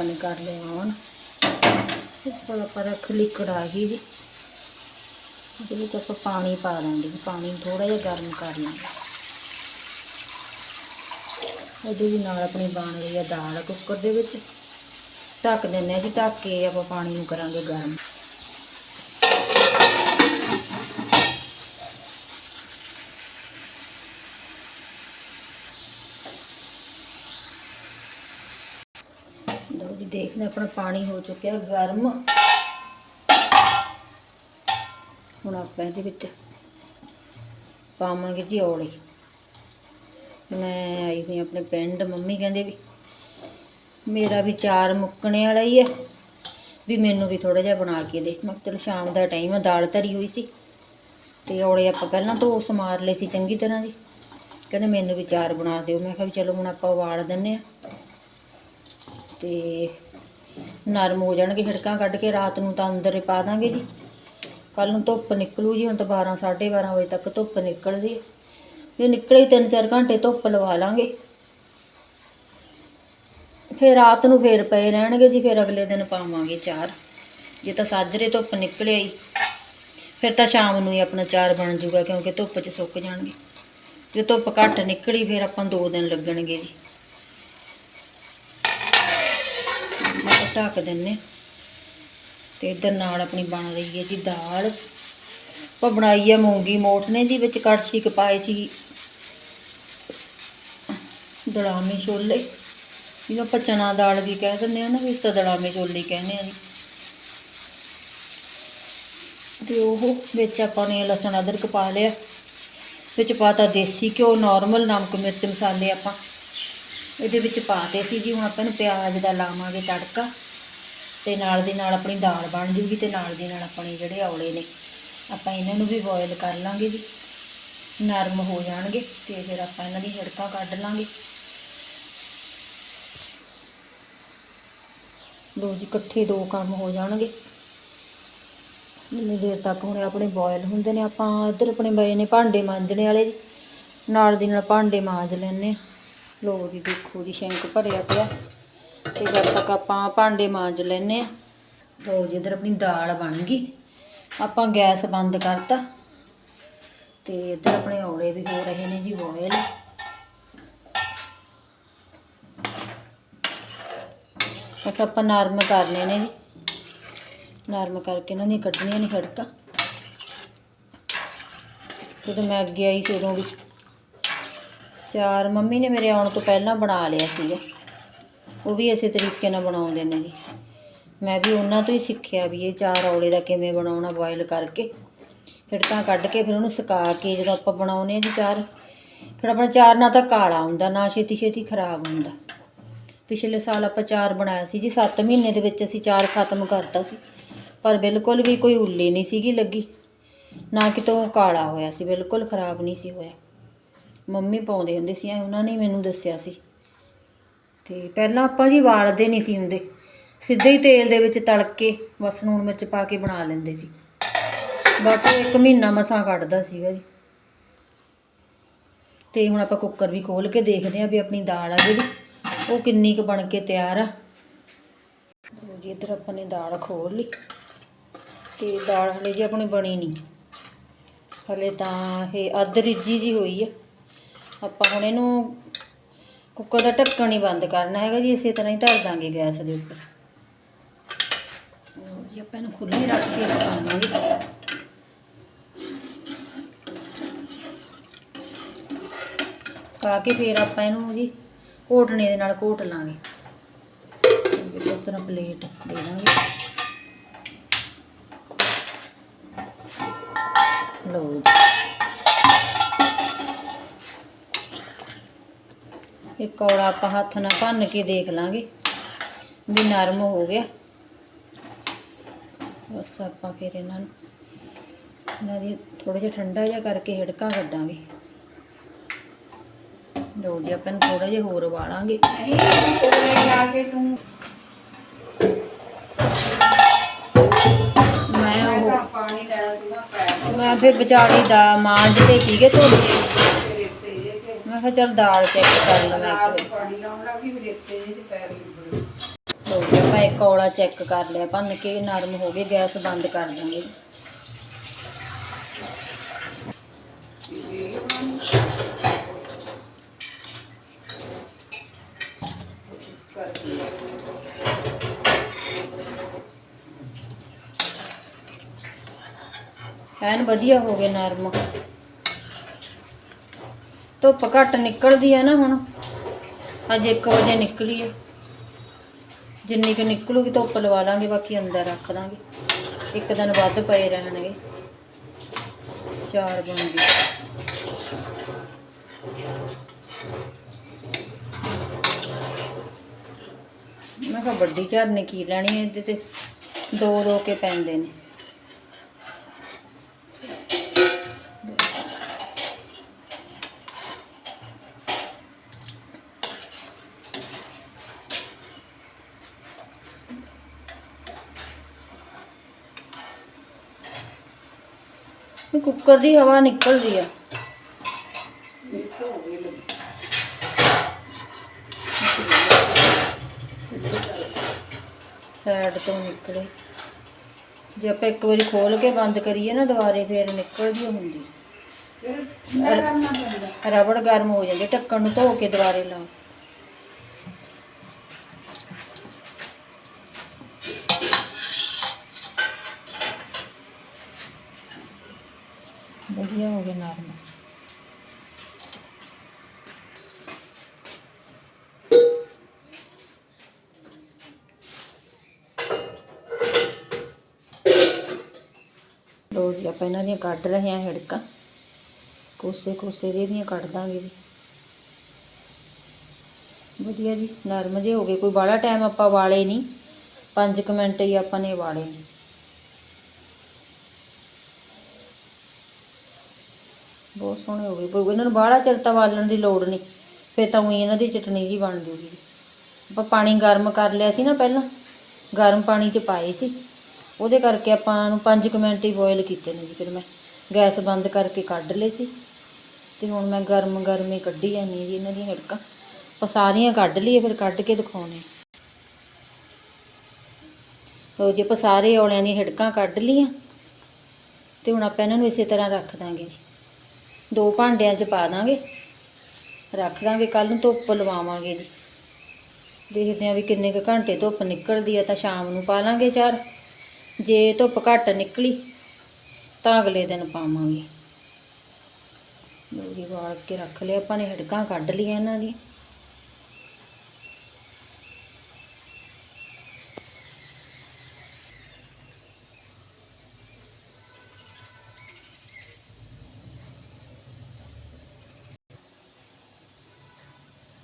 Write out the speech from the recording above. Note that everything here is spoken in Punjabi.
ਆਪਾਂ ਕਰ ਲਿਆ ਆਨ ਉੱਪਰ ਆਪਾਂ ਰੱਖ ਲਈ ਕੜਾਹੀ ਜੀ। ਉਹਦੇ ਵਿੱਚ ਆਪਾਂ ਪਾਣੀ ਪਾ ਦਾਂਗੇ ਪਾਣੀ ਨੂੰ ਥੋੜਾ ਜਿਹਾ ਗਰਮ ਕਰ ਲਾਂਗੇ। ਉਹਦੇ ਵੀ ਨਾਲ ਆਪਣੀ ਬਣ ਰਹੀ ਹੈ ਦਾਲ ਕੁੱਕਰ ਦੇ ਵਿੱਚ। ਢੱਕ ਦਿੰਦੇ ਆ ਜੀ। ਢੱਕ ਕੇ ਆਪਾਂ ਪਾਣੀ ਨੂੰ ਕਰਾਂਗੇ ਗਰਮ। ਲਓ ਆਪਣਾ ਪਾਣੀ ਹੋ ਚੁੱਕਿਆ ਗਰਮ। ਹੁਣ ਆਪਾਂ ਇਹਦੇ ਵਿੱਚ ਪਾਵਾਂਗੇ ਜੀ ਔਲੀ ਮੈਂ ਆਈ ਸੀ ਆਪਣੇ ਪਿੰਡ, ਮੰਮੀ ਕਹਿੰਦੇ ਵੀ ਮੇਰਾ ਵੀ ਚਾਰ ਮੁੱਕਣੇ ਵਾਲਾ ਹੀ ਹੈ। ਵੀ ਮੈਨੂੰ ਵੀ ਥੋੜਾ ਜਿਹਾ ਬਣਾ ਕੇ ਦੇ। ਮੈਂ ਕਿਹਾ ਚਲੋ ਸ਼ਾਮ ਦਾ ਟਾਈਮ ਆ, ਦਾਲ ਧਰੀ ਹੋਈ ਸੀ। ਤੇ ਔਲੇ ਆਪਾਂ ਪਹਿਲਾਂ ਤੋਂ ਸਮਾਰ ਲਏ ਸੀ ਚੰਗੀ ਤਰ੍ਹਾਂ ਦੀ ਕਹਿੰਦੇ ਮੈਨੂੰ ਵੀ ਚਾਰ ਬਣਾ ਦਿਓ। ਮੈਂ ਕਿਹਾ ਵੀ ਚਲੋ ਹੁਣ ਆਪਾਂ ਉਬਾਲ ਦਿੰਨੇ ਆ ਤੇ ਨਰਮ ਹੋ ਜਾਣਗੇ ਛਿੜਕਾਂ ਕੱਢ ਕੇ, ਰਾਤ ਨੂੰ ਤਾਂ ਅੰਦਰ ਪਾ ਦਾਂਗੇ ਜੀ। ਕੱਲ ਨੂੰ ਧੁੱਪ ਨਿਕਲੂ ਜੀ, ਹੁਣ ਤਾਂ 12 12:30 ਵਜੇ ਤੱਕ ਧੁੱਪ ਨਿਕਲਦੀ ਹੈ। ਜੇ ਨਿਕਲੇ 3-4 ਘੰਟੇ ਧੁੱਪ ਲਵਾ ਲਾਂਗੇ। ਫਿਰ ਰਾਤ ਨੂੰ ਫੇਰ ਪਏ ਰਹਿਣਗੇ ਜੀ, ਫਿਰ ਅਗਲੇ ਦਿਨ ਪਾਵਾਂਗੇ ਚਾਰ। ਜੇ ਤਾਂ ਸਾਜਰੇ ਧੁੱਪ ਨਿਕਲੇ ਆਈ ਫਿਰ ਤਾਂ ਸ਼ਾਮ ਨੂੰ ਹੀ ਆਪਣਾ ਚਾਰ ਬਣ ਜੂਗਾ ਕਿਉਂਕਿ ਧੁੱਪ 'ਚ ਸੁੱਕ ਜਾਣਗੇ। ਜੇ ਧੁੱਪ ਘੱਟ ਨਿਕਲੀ, ਫਿਰ ਆਪਾਂ 2 ਦਿਨ ਲੱਗਣਗੇ ਜੀ ਆਪਾਂ ਢੱਕ ਦਿੰਨੇ ਹਾਂ। ਤੇ ਇਧਰ ਨਾਲ ਆਪਣੀ ਬਣ ਰਹੀ ਹੈ ਜੀ ਦਾਲ। ਆਪਾਂ ਬਣਾਈ ਹੈ ਮੂੰਗੀ ਮੋਠਨੇ ਦੀ ਵਿੱਚ ਕੜਛੀ ਕਪਾਏ ਸੀ। ਦੜਾਮੇ ਛੋਲੇ। ਜਿਹਨੂੰ ਆਪਾਂ ਚਨਾ ਦਾਲ ਵੀ ਕਹਿ ਦਿੰਦੇ ਆ ਨਾ ਵੀ ਇਸ ਤਾਂ ਦੜਾਮੇ ਛੋਲੇ ਕਹਿੰਦੇ ਆ ਜੀ। ਤੇ ਉਹ ਵਿੱਚ ਆਪਾਂ ਨੇ ਲਸਣ ਅਦਰਕ ਪਾ ਲਿਆ। ਵਿੱਚ ਪਾਤਾ ਦੇਸੀ ਘਿਓ ਨਾਰਮਲ ਨਮਕ ਮਿਰਚ ਮਸਾਲੇ ਆਪਾਂ। ਇਹਦੇ ਵਿੱਚ ਪਾਤੇ ਸੀ ਜੀ ਹੁਣ ਆਪਾਂ ਨੂੰ ਪਿਆਜ਼ ਦਾ ਲਾਵਾਂਗੇ ਤੜਕਾ ਤੇ ਨਾਲ ਦੀ ਨਾਲ ਆਪਣੀ ਦਾਲ ਬਣ ਜੂਗੀ ਤੇ ਨਾਲ ਦੀ ਨਾਲ ਆਪਣੇ ਜਿਹੜੇ ਔਲੇ ਨੇ, ਆਪਾਂ ਇਹਨਾਂ ਨੂੰ ਵੀ ਬੋਇਲ ਕਰ ਲਾਂਗੇ ਜੀ। ਨਰਮ ਹੋ ਜਾਣਗੇ ਤੇ ਫਿਰ ਆਪਾਂ ਇਹਨਾਂ ਦੀ ਛਿੜਕਾਂ ਕੱਢ ਲਾਂਗੇ। ਲੋ ਜੀ, ਇਕੱਠੇ ਦੋ ਕੰਮ ਹੋ ਜਾਣਗੇ। ਇੰਨੀ ਦੇਰ ਤੱਕ ਹੁਣ ਆਪਣੇ ਬੋਇਲ ਹੁੰਦੇ ਨੇ, ਆਪਾਂ ਇੱਧਰ ਆਪਣੇ ਬਏ ਨੇ ਭਾਂਡੇ ਮਾਂਜਣੇ ਵਾਲੇ ਜੀ। ਨਾਲ ਦੀ ਨਾਲ ਭਾਂਡੇ ਮਾਂਜ ਲੈਣੇ ਲੋ ਜੀ, ਦੇਖੋ ਜੀ, ਸ਼ਿੰਕ ਭਰਿਆ ਪਿਆ। ਤੇ ਜਦ ਤੱਕ ਆਪਾਂ ਭਾਂਡੇ ਮਾਂਜ ਲੈਣੇ ਆ ਲੋ ਜੀ, ਇੱਧਰ ਆਪਣੀ ਦਾਲ ਬਣ ਗਈ। ਆਪਾਂ ਗੈਸ ਬੰਦ ਕਰਤਾ। ਤੇ ਇੱਧਰ ਆਪਣੇ ਔਲੇ ਵੀ ਹੋ ਰਹੇ ਨੇ ਜੀ ਬੋਇਲ ਬਸ ਆਪਾਂ ਨਰਮ ਕਰਨੇ ਨੇ ਜੀ। ਨਰਮ ਕਰਕੇ ਇਹਨਾਂ ਦੀਆਂ ਕੱਢਣੀਆਂ, ਨਹੀਂ ਖੜਕਾ। ਜਦੋਂ ਮੈਂ ਅੱਗੇ ਆਈ ਸੀ, ਉਦੋਂ ਵੀ ਚਾਰ, ਮੰਮੀ ਨੇ ਮੇਰੇ ਆਉਣ ਤੋਂ ਪਹਿਲਾਂ ਬਣਾ ਲਿਆ ਸੀਗਾ। ਉਹ ਵੀ ਇਸੇ ਤਰੀਕੇ ਨਾਲ ਬਣਾਉਂਦੇ ਨੇ ਜੀ। ਮੈਂ ਵੀ ਉਹਨਾਂ ਤੋਂ ਹੀ ਸਿੱਖਿਆ ਵੀ ਇਹ ਚਾਰ ਔਲੇ ਦਾ ਕਿਵੇਂ ਬਣਾਉਣਾ ਬੋਇਲ ਕਰਕੇ। ਛਿੜਕਾਂ ਕੱਢ ਕੇ ਫਿਰ ਉਹਨੂੰ ਸੁਕਾ ਕੇ ਜਦੋਂ ਆਪਾਂ ਬਣਾਉਨੇ ਆ ਜੀ ਚਾਰ, ਫਿਰ ਆਪਣਾ ਚਾਰ ਨਾ ਤਾਂ ਕਾਲਾ ਹੁੰਦਾ, ਨਾ ਛੇਤੀ ਛੇਤੀ ਖਰਾਬ ਹੁੰਦਾ। ਪਿਛਲੇ ਸਾਲ ਆਪਾਂ ਚਾਰ ਬਣਾਇਆ ਸੀ ਜੀ 7 ਮਹੀਨੇ ਦੇ ਵਿੱਚ ਅਸੀਂ ਚਾਰ ਖਤਮ ਕਰਤਾ ਸੀ। ਪਰ ਬਿਲਕੁਲ ਵੀ ਕੋਈ ਉੱਲੀ ਨਹੀਂ ਸੀਗੀ ਲੱਗੀ। ਨਾ ਕਿਤੋਂ ਕਾਲਾ ਹੋਇਆ ਸੀ, ਬਿਲਕੁਲ ਖਰਾਬ ਨਹੀਂ ਸੀ ਹੋਇਆ। ਮੰਮੀ ਪਾਉਂਦੇ ਹੁੰਦੇ ਸੀ, ਐਂ ਉਹਨਾਂ ਨੇ ਮੈਨੂੰ ਦੱਸਿਆ ਸੀ। ਤੇ ਪਹਿਲਾਂ ਆਪਾਂ ਜੀ ਵਾਲਦੇ ਨਹੀਂ ਸੀ ਹੁੰਦੇ। ਸਿੱਧੇ ਹੀ ਤੇਲ ਦੇ ਵਿੱਚ ਤਲ ਕੇ ਬਸ ਨੂਣ ਮਿਰਚ ਪਾ ਕੇ ਬਣਾ ਲੈਂਦੇ ਸੀ। ਬਸ ਇੱਕ ਮਹੀਨਾ ਮਸਾਂ ਕੱਢਦਾ ਸੀਗਾ ਜੀ। ਤੇ ਹੁਣ ਆਪਾਂ ਕੁੱਕਰ ਵੀ ਖੋਲ ਕੇ ਦੇਖਦੇ ਆਂ ਵੀ ਆਪਣੀ ਦਾਲ ਆ ਜਿਹੜੀ, ਉਹ ਕਿੰਨੀ ਕੁ ਬਣ ਕੇ ਤਿਆਰ ਆ। ਜੀ, ਇੱਧਰ ਆਪਾਂ ਨੇ ਦਾਲ ਖੋਲ ਲਈ। ਤੇ ਦਾਲ ਹਲੇ ਜੀ ਆਪਣੀ ਬਣੀ ਨਹੀਂ। ਹਲੇ ਤਾਂ ਇਹ ਅੱਧ ਰਿੱਝੀ ਜੀ ਹੋਈ ਆ। ਆਪਾਂ ਹੁਣ ਇਹਨੂੰ ਕੁੱਕਰ ਦਾ ਢੱਕਣ ਹੀ ਬੰਦ ਕਰਨਾ ਹੈਗਾ ਜੀ, ਇਸੇ ਤਰ੍ਹਾਂ ਹੀ ਧਰ ਦਾਂਗੇ ਗੈਸ ਦੇ ਉੱਪਰ। ਜੀ, ਆਪਾਂ ਇਹਨੂੰ ਖੁੱਲੀ ਰੱਖ ਕੇ ਪਕਾਵਾਂਗੇ ਪਾ ਕੇ ਫਿਰ ਆਪਾਂ ਇਹਨੂੰ ਜੀ ਘੋਟਣੇ ਦੇ ਨਾਲ ਘੋਟ ਲਾਂਗੇ। ਤੇ ਇਸ ਤਰ੍ਹਾਂ ਪਲੇਟ ਦੇ ਦਾਂਗੇ। ਲਓ ਜੀ। ਇਹ ਕੌੜਾ ਆਪਾਂ ਹੱਥ ਨਾਲ ਭੰਨ ਕੇ ਦੇਖ ਲਾਂਗੇ ਵੀ ਨਰਮ ਹੋ ਗਿਆ। ਬਸ ਆਪਾਂ ਫਿਰ ਇਹਨਾਂ ਨੂੰ, ਇਹਨਾਂ ਦੀ ਥੋੜਾ ਜਿਹਾ ਠੰਡਾ ਜਿਹਾ ਕਰਕੇ ਹਿੜਕਾਂ ਕੱਢਾਂਗੇ। ਲਓ ਜੀ, ਆਪਾਂ ਥੋੜਾ ਜਿਹਾ ਹੋਰ ਉਬਾਲਾਂਗੇ। ਮੈਂ ਉਹ ਮੈਂ ਫਿਰ ਵਿਚਾਰੀ ਦਾ ਮਾਂਜ ਤੇ ਸੀਗੇ ਧੋਤੇ। ਮੈਂ ਕਿਹਾ ਚੱਲ ਦਾਲ ਚੈੱਕ ਕਰ ਲਵਾਂ ਇੱਕ। ਵਾਰ ਲਓ ਜੀ ਆਪਾਂ ਇੱਕ ਔਲਾ ਚੈੱਕ ਕਰ ਲਿਆ ਭੰਨ ਕੇ ਨਰਮ ਹੋ ਗਏ ਗੈਸ ਬੰਦ ਕਰ ਦਾਂਗੇ ਐਨ ਵਧੀਆ ਹੋ ਗਏ ਨਰਮ। ਧੁੱਪ ਘੱਟ ਨਿਕਲਦੀ ਆ ਨਾ ਹੁਣ। ਅੱਜ 1 ਵਜੇ ਨਿਕਲੀ ਆ। ਜਿੰਨੀ ਕੁ ਨਿਕਲੂਗੀ ਧੁੱਪ ਲਵਾ ਲਾਂਗੇ, ਬਾਕੀ ਅੰਦਰ ਰੱਖ ਦਾਂਗੇ। ਇੱਕ ਦਿਨ ਵੱਧ ਪਏ ਰਹਿਣਗੇ। ਚਾਰ ਬਣ ਗਏ। ਮੈਂ ਕਿਹਾ ਵੱਡੀ ਝਰਨੇ ਕੀ ਲੈਣੀ ਹੈ ਇਹਦੇ ਤੇ? ਦੋ ਦੋ ਕੇ ਪੈਂਦੇ ਨੇ। ਇਹ ਕੁੱਕਰ ਦੀ ਹਵਾ ਨਿਕਲਦੀ ਆ। ਸਾਈਡ ਤੋਂ ਨਿਕਲੇ। ਜੇ ਆਪਾਂ ਇੱਕ ਵਾਰੀ ਖੋਲ ਕੇ ਬੰਦ ਕਰੀਏ ਨਾ ਦੁਬਾਰੇ ਫੇਰ ਨਿਕਲਦੀ ਹੁੰਦੀ। ਰਬੜ ਗਰਮ ਹੋ ਜਾਂਦੀ ਢੱਕਣ ਨੂੰ ਧੋ ਕੇ ਦੁਬਾਰੇ ਲਾਓ। ਵਧੀਆ ਹੋ ਗਿਆ ਨਰਮ ਲੋ ਜੀ, ਆਪਾਂ ਇਹਨਾਂ ਦੀਆਂ ਕੱਢ ਰਹੇ ਹਾਂ ਹਿੜਕਾਂ। ਕੋਸੇ ਕੋਸੇ ਦੇ ਦੀਆਂ ਕੱਢ ਦਾਂਗੇ ਜੀ। ਵਧੀਆ ਜੀ ਨਰਮ ਜਿਹੇ ਹੋ ਗਏ। ਕੋਈ ਬਾਹਲਾ ਟਾਈਮ ਆਪਾਂ ਵਾਲੇ ਨਹੀਂ। 5 ਮਿੰਟ ਹੀ ਆਪਾਂ ਨੇ ਵਾਲੇ ਨੇ। ਬਹੁਤ ਸੋਹਣੇ ਹੋ ਗਏ। ਪਰ ਇਹਨਾਂ ਨੂੰ ਬਾਹਲਾ ਚਿਰ ਤਾਂ ਦੀ ਲੋੜ ਨਹੀਂ। ਫਿਰ ਤਾਂ ਉਹੀ ਇਹਨਾਂ ਦੀ ਚਟਨੀ ਜੀ ਬਣ ਜੂਗੀ। ਆਪਾਂ ਪਾਣੀ ਗਰਮ ਕਰ ਲਿਆ ਸੀ ਨਾ ਪਹਿਲਾਂ, ਗਰਮ ਪਾਣੀ 'ਚ ਪਾਏ ਸੀ। ਉਹਦੇ ਕਰਕੇ ਆਪਾਂ ਨੂੰ 5 ਮਿੰਟ ਹੀ ਬੋਇਲ ਕੀਤੇ ਨੇ ਜੀ। ਫਿਰ ਮੈਂ ਗੈਸ ਬੰਦ ਕਰਕੇ ਕੱਢ ਲਏ ਸੀ। ਤੇ ਹੁਣ ਮੈਂ ਗਰਮ ਗਰਮ ਹੀ ਕੱਢੀ ਜਾਂਦੀ ਹਾਂ ਜੀ ਇਹਨਾਂ ਦੀਆਂ ਹਿੜਕਾਂ ਆਪਾਂ ਸਾਰੀਆਂ ਕੱਢ ਲਈਏ, ਫਿਰ ਕੱਢ ਕੇ ਦਿਖਾਉਣੇ ਲਓ ਜੀ, ਆਪਾਂ ਸਾਰੇ ਔਲਿਆਂ ਦੀਆਂ ਹਿੜਕਾਂ ਕੱਢ ਲਈਆਂ। ਤੇ ਹੁਣ ਆਪਾਂ ਇਹਨਾਂ ਨੂੰ ਇਸੇ ਤਰ੍ਹਾਂ ਰੱਖ ਦਾਂਗੇ ਜੀ। ਦੋ ਭਾਂਡਿਆਂ 'ਚ ਪਾ ਦਾਂਗੇ। ਰੱਖ ਦਾਂਗੇ ਕੱਲ ਨੂੰ ਧੁੱਪ ਲਵਾਵਾਂਗੇ ਜੀ। ਦੇਖਦੇ ਹਾਂ ਵੀ ਕਿੰਨੇ ਕੁ ਘੰਟੇ ਧੁੱਪ ਨਿਕਲਦੀ ਆ ਤਾਂ ਸ਼ਾਮ ਨੂੰ ਪਾ ਲਾਂਗੇ ਚਾਰ ਜੇ ਧੁੱਪ ਘੱਟ ਨਿਕਲੀ, ਤਾਂ ਅਗਲੇ ਦਿਨ ਪਾਵਾਂਗੇ। ਲਓ ਜੀ, ਵਾਲ ਕੇ ਰੱਖ ਲਿਆ ਆਪਾਂ ਨੇ ਹੜਕਾਂ ਕੱਢ ਲਈਆਂ ਇਹਨਾਂ ਦੀ